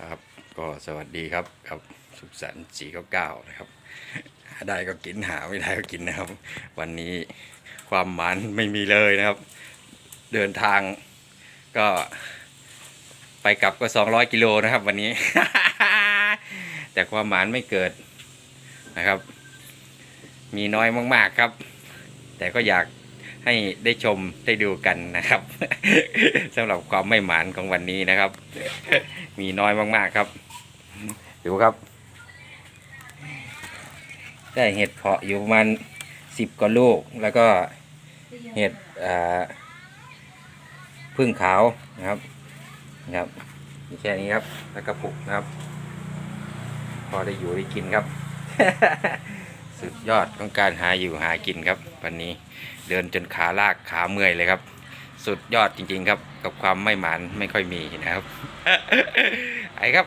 ครับก็สวัสดีครับครับสุขสันต์สี่เก้าเก้านะครับหาได้ก็กินหาไม่ได้ก็กินนะครับ วันนี้ความหมันไม่มีเลยนะครับ เดินทางก็ ไปกลับก็สองร้อยกิโลนะครับ วันนี้ แต่ความหมานไม่เกิดนะครับ มีน้อยมาก ๆครับ แต่ก็อยาก ให้ได้ชมได้ดูกันนะครับ สำหรับความไม่หมานของวันนี้นะครับ มีน้อยมากๆครับดูครับ ได้เห็ดเพาะอยู่ประมาณสิบกว่าลูก แล้วก็เห็ดพึ่งขาวนะครับนะครับมีแค่นี้ครับ แล้วก็ปุกนะครับ พอได้อยู่ได้กินครับ สุดยอดของการหาอยู่หากินครับ วันนี้ เดินจนขาลากขาเมื่อยเลยครับ สุดยอดจริง ๆ ครับ กับความไม่หมานไม่ค่อยมีนะครับ ไอ้ครับ